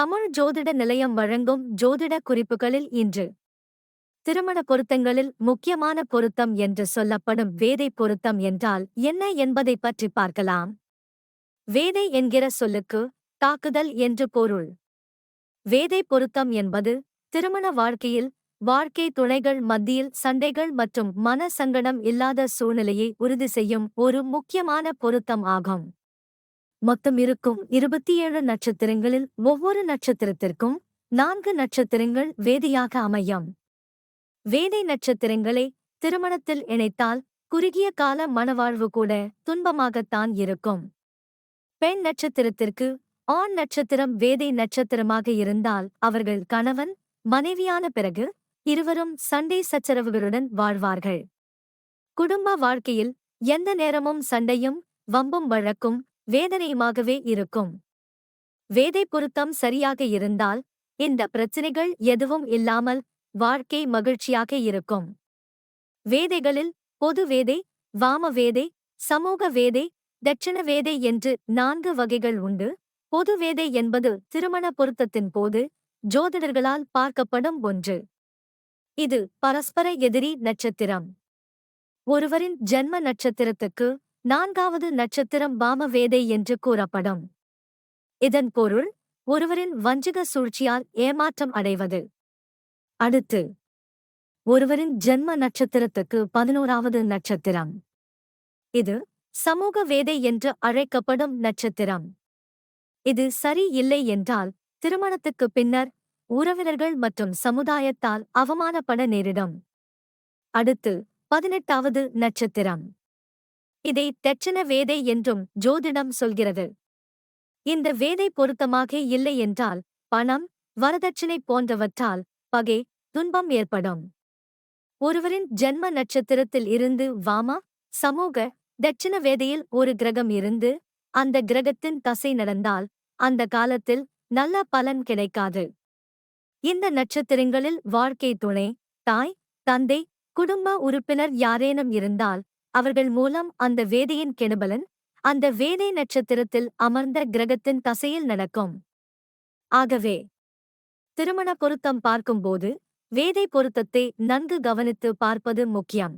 தமிழ் ஜோதிட நிலையம் வழங்கும் ஜோதிட குறிப்புகளில் இன்று. திருமண பொருத்தங்களில் முக்கியமான பொருத்தம் என்று சொல்லப்படும் வேதை பொருத்தம் என்றால் என்ன என்பதை பற்றி பார்க்கலாம். வேதை என்கிற சொல்லுக்கு தாக்குதல் என்று பொருள். வேதை பொருத்தம் என்பது திருமண வாழ்க்கையில் வாழ்க்கை துணைகள் மத்தியில் சண்டைகள் மற்றும் மன சங்கடம் இல்லாத சூழ்நிலையை உறுதி செய்யும் ஒரு முக்கியமான பொருத்தம் ஆகும். மொத்தம் இருக்கும் இருபத்தி ஏழு நட்சத்திரங்களில் ஒவ்வொரு நட்சத்திரத்திற்கும் நான்கு நட்சத்திரங்கள் வேதியாக அமையும். வேதை நட்சத்திரங்களை திருமணத்தில் இணைத்தால் குறுகிய கால மனவாழ்வு கூட துன்பமாகத்தான் இருக்கும். பெண் நட்சத்திரத்திற்கு ஆண் நட்சத்திரம் வேதை நட்சத்திரமாக இருந்தால் அவர்கள் கணவன் மனைவியான பிறகு இருவரும் சண்டை சச்சரவுகளுடன் வாழ்வார்கள். குடும்ப வாழ்க்கையில் எந்த நேரமும் சண்டையும் வம்பும் வழக்கும் வேதனையுமாகவே இருக்கும். வேதை பொருத்தம் சரியாக இருந்தால் இந்த பிரச்சினைகள் எதுவும் இல்லாமல் வாழ்க்கை மகிழ்ச்சியாக இருக்கும். வேதைகளில் பொது வேதை வாம வேதை சமூக வேதை தட்சிண வேதை என்று நான்கு வகைகள் உண்டு. பொது வேதை என்பது திருமண பொருத்தத்தின் போது ஜோதிடர்களால் பார்க்கப்படும் ஒன்று. இது பரஸ்பர எதிரி நட்சத்திரம். ஒருவரின் ஜென்ம நட்சத்திரத்துக்கு நான்காவது நட்சத்திரம் பாமவேதை என்று கூறப்படும். இதன் பொருள் ஒருவரின் வஞ்சக சூழ்ச்சியால் ஏமாற்றம் அடைவது. அடுத்து ஒருவரின் ஜென்ம நட்சத்திரத்துக்கு பதினோராவது நட்சத்திரம். இது சமூக வேதை என்று அழைக்கப்படும் நட்சத்திரம். இது சரி இல்லை என்றால் திருமணத்துக்கு பின்னர் உறவினர்கள் மற்றும் சமுதாயத்தால் அவமானப்பட நேரிடும். அடுத்து பதினெட்டாவது நட்சத்திரம். இதை தட்சண வேதை என்றும் ஜோதிடம் சொல்கிறது. இந்த வேதை பொருத்தமாக இல்லை என்றால் பணம் வரதட்சணை போன்றவற்றால் பகை துன்பம் ஏற்படும். ஒருவரின் ஜென்ம நட்சத்திரத்தில் இருந்து வாமா? சமூக தட்சிண வேதையில் ஒரு கிரகம் இருந்து அந்த கிரகத்தின் தசை நடந்தால் அந்த காலத்தில் நல்ல பலன் கிடைக்காது. இந்த நட்சத்திரங்களில் வாழ்க்கை துணை தாய் தந்தை குடும்ப உறுப்பினர் யாரேனும் இருந்தால் அவர்கள் மூலம் அந்த வேதையின் கெடுபலன் அந்த வேதை நட்சத்திரத்தில் அமர்ந்த கிரகத்தின் தசையில் நடக்கும். ஆகவே திருமண பொருத்தம் பார்க்கும்போது வேதை பொருத்தத்தை நன்கு கவனித்து பார்ப்பது முக்கியம்.